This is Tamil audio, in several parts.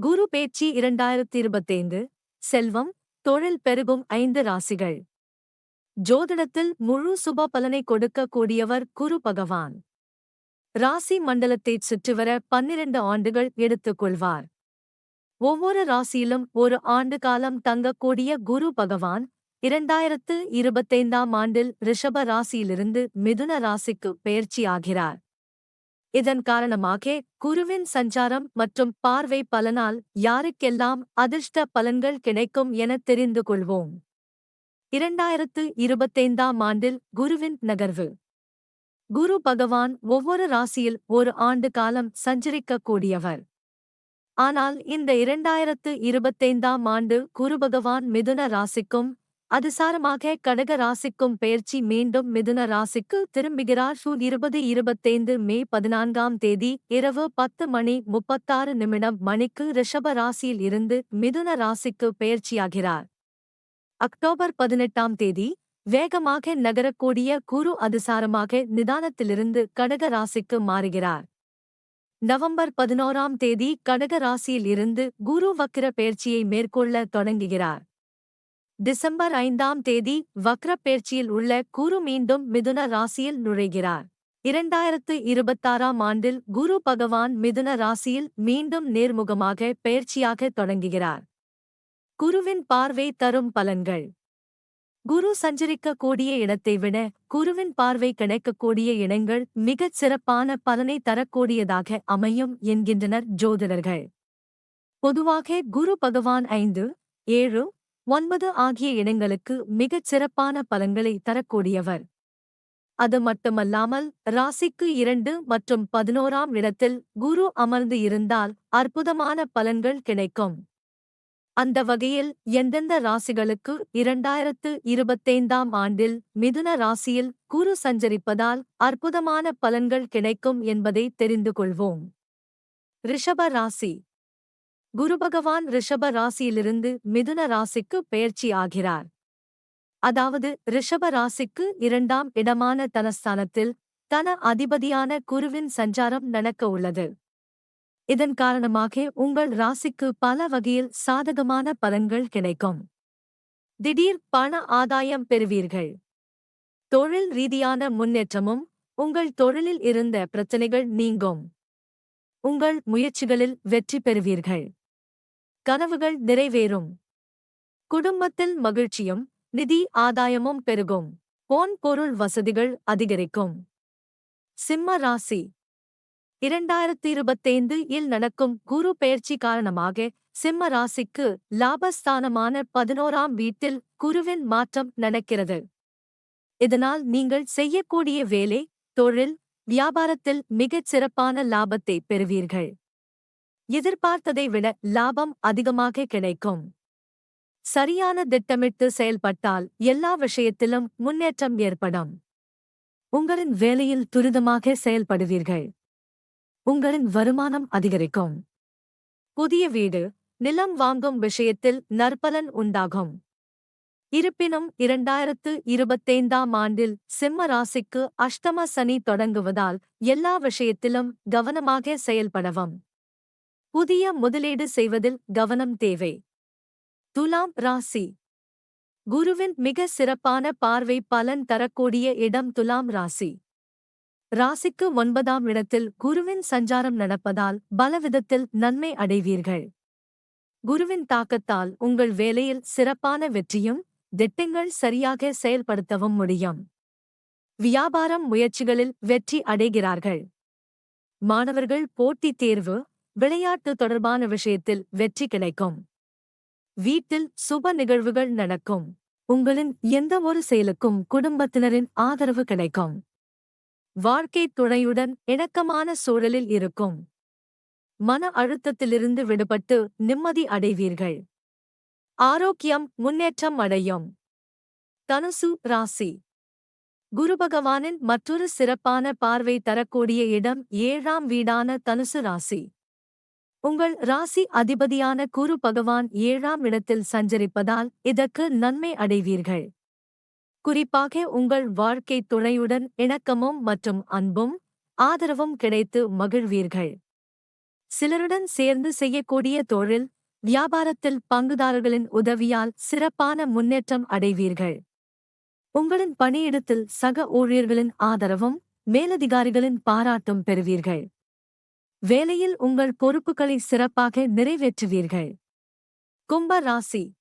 குரு பேச்சு இரண்டாயிரத்தி இருபத்தைந்து செல்வம் தொழில் பெருகும் ஐந்து ராசிகள். ஜோதிடத்தில் முழு சுப பலனை கொடுக்கக்கூடியவர் குரு பகவான். ராசி மண்டலத்தைச் சுற்றிவர பன்னிரண்டு ஆண்டுகள் எடுத்துக்கொள்வார் ஒவ்வொரு ராசியிலும் ஒரு ஆண்டு காலம் தங்கக்கூடிய குரு பகவான் இரண்டாயிரத்து இருபத்தைந்தாம் ஆண்டில் ரிஷப ராசியிலிருந்து மிதுன ராசிக்கு பெயர்ச்சியாகிறார் இதன் காரணமாக குருவின் சஞ்சாரம் மற்றும் பார்வை பலனால் யாருக்கெல்லாம் அதிர்ஷ்ட பலன்கள் கிடைக்கும் என தெரிந்து கொள்வோம். இரண்டாயிரத்து இருபத்தைந்தாம் ஆண்டில் குருவின் நகர்வு. குரு பகவான் ஒவ்வொரு ராசியில் ஒரு ஆண்டு காலம் சஞ்சரிக்கக்கூடியவர். ஆனால் இந்த இரண்டாயிரத்து இருபத்தைந்தாம் ஆண்டு குரு பகவான் மிதுன ராசிக்கும் அதிசாரமாக கடக ராசிக்கும் பெயர்ச்சி மீண்டும் மிதுன ராசிக்கு திரும்புகிறார். சூன் இருபது இருபத்தைந்து மே பதினான்காம் தேதி இரவு பத்து மணி முப்பத்தாறு நிமிடம் மணிக்கு ரிஷப ராசியில் இருந்து மிதுன ராசிக்கு பெயர்ச்சியாகிறார். அக்டோபர் பதினெட்டாம் தேதி வேகமாக நகரக்கூடிய குரு அதிசாரமாக நிதானத்திலிருந்து கடக ராசிக்கு மாறுகிறார். நவம்பர் பதினோராம் தேதி கடக ராசியில் இருந்து குரு வக்கிர பயிற்சியை மேற்கொள்ள தொடங்குகிறார். டிசம்பர் ஐந்தாம் தேதி வக்ரப்பெயர்ச்சியில் உள்ள குரு மீண்டும் மிதுன ராசியில் நுழைகிறார். இரண்டாயிரத்து இருபத்தாறாம் ஆண்டில் குரு பகவான் மிதுன ராசியில் மீண்டும் நேர்முகமாக பயிற்சியாக தொடங்குகிறார். குருவின் பார்வை தரும் பலன்கள். குரு சஞ்சரிக்கக்கூடிய இடத்தை விட குருவின் பார்வை கிடைக்கக்கூடிய இடங்கள் மிகச் சிறப்பான பலனை தரக்கூடியதாக அமையும் என்கின்றனர் ஜோதிடர்கள். பொதுவாக குரு பகவான் ஐந்து ஏழு ஒன்பது ஆகிய இடங்களுக்கு மிகச் சிறப்பான பலன்களை தரக்கூடியவர். அது மட்டுமல்லாமல் ராசிக்கு இரண்டு மற்றும் பதினோராம் இடத்தில் குரு அமர்ந்து இருந்தால் அற்புதமான பலன்கள் கிடைக்கும். அந்த வகையில் எந்தெந்த ராசிகளுக்கு இரண்டாயிரத்து இருபத்தைந்தாம் ஆண்டில் மிதுன ராசியில் குரு சஞ்சரிப்பதால் அற்புதமான பலன்கள் கிடைக்கும் என்பதை தெரிந்து கொள்வோம். ரிஷப ராசி. குரு பகவான் ரிஷப ராசியிலிருந்து மிதுன ராசிக்கு பெயர்ச்சி ஆகிறார். அதாவது ரிஷப ராசிக்கு இரண்டாம் இடமான தனஸ்தானத்தில் தன அதிபதியான குருவின் சஞ்சாரம் நடக்க உள்ளது. இதன் காரணமாக உங்கள் ராசிக்கு பல வகையில் சாதகமான பலன்கள் கிடைக்கும். திடீர் பண ஆதாயம் பெறுவீர்கள். தொழில் ரீதியான முன்னேற்றமும் உங்கள் தொழிலில் இருந்த பிரச்சனைகள் நீங்கும். உங்கள் முயற்சிகளில் வெற்றி பெறுவீர்கள். கனவுகள் நிறைவேறும். குடும்பத்தில் மகிழ்ச்சியும் நிதி ஆதாயமும் பெருகும். போன் பொருள் வசதிகள் அதிகரிக்கும். சிம்ம ராசி. இரண்டாயிரத்தி இருபத்தைந்து இல் நடக்கும் குரு பெயர்ச்சி காரணமாக சிம்ம ராசிக்கு லாபஸ்தானமான பதினோராம் வீட்டில் குருவின் மாற்றம் நடக்கிறது. இதனால் நீங்கள் செய்யக்கூடிய வேலை தொழில் வியாபாரத்தில் மிகச் சிறப்பான லாபத்தை பெறுவீர்கள். எதிர்பார்த்ததை விட லாபம் அதிகமாக கிடைக்கும். சரியான திட்டமிட்டு செயல்பட்டால் எல்லா விஷயத்திலும் முன்னேற்றம் ஏற்படும். உங்களின் வேலையில் துரிதமாக செயல்படுவீர்கள். உங்களின் வருமானம் அதிகரிக்கும். புதிய வீடு நிலம் வாங்கும் விஷயத்தில் நற்பலன் உண்டாகும். இருப்பினும் இரண்டாயிரத்து இருபத்தைந்தாம் ஆண்டில் சிம்ம ராசிக்கு அஷ்டம சனி தொடங்குவதால் எல்லா விஷயத்திலும் கவனமாக செயல்படவும். புதிய முதலீடு செய்வதில் கவனம் தேவை. துலாம் ராசி. குருவின் மிக சிறப்பான பார்வை பலன் தரக்கூடிய இடம் துலாம் ராசி. ராசிக்கு ஒன்பதாம் இடத்தில் குருவின் சஞ்சாரம் நடப்பதால் பலவிதத்தில் நன்மை அடைவீர்கள். குருவின் தாக்கத்தால் உங்கள் வேலையில் சிறப்பான வெற்றியும் திட்டங்கள் சரியாக செயல்படுத்தவும் முடியும். வியாபாரம் முயற்சிகளில் வெற்றி அடைகிறார்கள். மாணவர்கள் போட்டித் தேர்வு விளையாட்டு தொடர்பான விஷயத்தில் வெற்றி கிடைக்கும். வீட்டில் சுப நிகழ்வுகள் நடக்கும். உங்களின் எந்த ஒரு செயலுக்கும் குடும்பத்தினரின் ஆதரவு கிடைக்கும். வாழ்க்கைத் துணையுடன் இணக்கமான சூழலில் இருக்கும். மன அழுத்தத்திலிருந்து விடுபட்டு நிம்மதி அடைவீர்கள். ஆரோக்கியம் முன்னேற்றம் அடையும். தனுசு ராசி. குரு பகவானின் மற்றொரு சிறப்பான பார்வை தரக்கூடிய இடம் ஏழாம் வீடான தனுசு ராசி. உங்கள் ராசி அதிபதியான குரு பகவான் ஏழாம் இடத்தில் சஞ்சரிப்பதால் இதற்கு நன்மை அடைவீர்கள். குறிப்பாக உங்கள் வாழ்க்கை துணையுடன் இணக்கமும் மற்றும் அன்பும் ஆதரவும் கிடைத்து மகிழ்வீர்கள். சிலருடன் சேர்ந்து செய்யக்கூடிய தொழில் வியாபாரத்தில் பங்குதாரர்களின் உதவியால் சிறப்பான முன்னேற்றம் அடைவீர்கள். உங்களின் பணியிடத்தில் சக ஊழியர்களின் ஆதரவும் மேலதிகாரிகளின் பாராட்டும் பெறுவீர்கள். வேலையில் உங்கள் பொறுப்புகளை சிறப்பாக நிறைவேற்றுவீர்கள். கும்ப ராசி.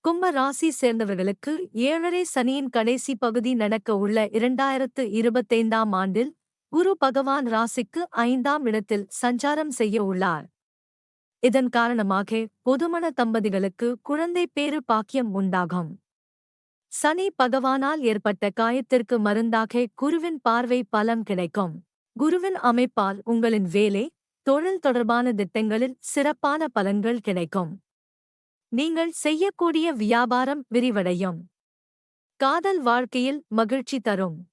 கும்ப ராசி சேர்ந்தவர்களுக்கு ஏழரை சனியின் கடைசி பகுதி நடக்க உள்ள இரண்டாயிரத்து இருபத்தைந்தாம் ஆண்டில் குரு பகவான் ராசிக்கு ஐந்தாம் இடத்தில் சஞ்சாரம் செய்ய உள்ளார். இதன் காரணமாக பொதுமண தம்பதிகளுக்கு குழந்தை பேறு பாக்கியம் உண்டாகும். சனி பகவானால் ஏற்பட்ட காயத்திற்கு மருந்தாக குருவின் பார்வை பலம் கிடைக்கும். குருவின் அமைப்பால் உங்களின் வேலை தொழில் தொடர்பான திட்டங்களில் சிறப்பான பலன்கள் கிடைக்கும். நீங்கள் செய்யக்கூடிய வியாபாரம் விரிவடையும். காதல் வாழ்க்கையில் மகிழ்ச்சி தரும்.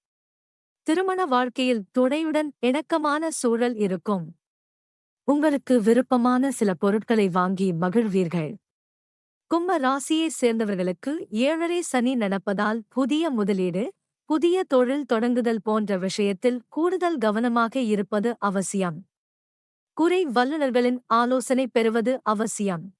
திருமண வாழ்க்கையில் துணையுடன் இணக்கமான சூழல் இருக்கும். உங்களுக்கு விருப்பமான சில பொருட்களை வாங்கி மகிழ்வீர்கள். கும்ப ராசியைச் சேர்ந்தவர்களுக்கு ஏழரை சனி நடப்பதால் புதிய முதலீடு புதிய தொழில் தொடங்குதல் போன்ற விஷயத்தில் கூடுதல் கவனமாக இருப்பது அவசியம். குறை வல்லுநர்களின் ஆலோசனை பெறுவது அவசியம்.